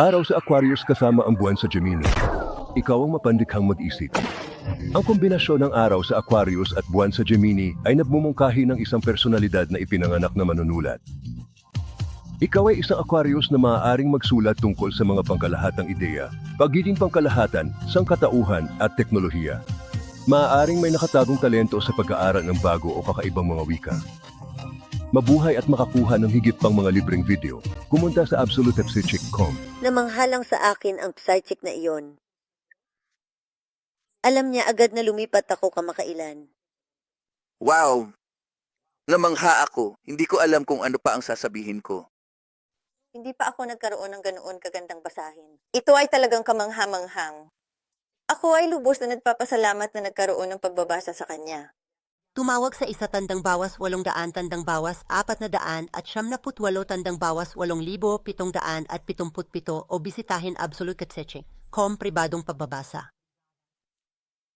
Araw sa Aquarius kasama ang buwan sa Gemini. Ikaw ang mapandikhang mag-isip. Ang kombinasyon ng araw sa Aquarius at buwan sa Gemini ay nagmumungkahi ng isang personalidad na ipinanganak na manunulat. Ikaw ay isang Aquarius na maaaring magsulat tungkol sa mga pangkalahatang ideya, pagiging pangkalahatan, sangkatauhan at teknolohiya. Maaaring may nakatagong talento sa pag-aaral ng bago o kakaibang mga wika. Mabuhay at makakuha ng higit pang mga libreng video, kumunta sa absolutepsychic.com. Namanghalang sa akin ang psychic na iyon. Alam niya agad na lumipat ako kamakailan. Wow! Namangha ako. Hindi ko alam kung ano pa ang sasabihin ko. Hindi pa ako nagkaroon ng ganoon kagandang basahin. Ito ay talagang kamanghamanghang. Ako ay lubos na nagpapasalamat na nagkaroon ng pagbabasa sa kanya. Tumawag sa isa tandang bawas walong daan tandang bawas apat na daan at siyam na putwalo tandang bawas walong libo pitong daan at pitumput pito o bisitahin Absolute Katseche, com pribadong pagbabasa.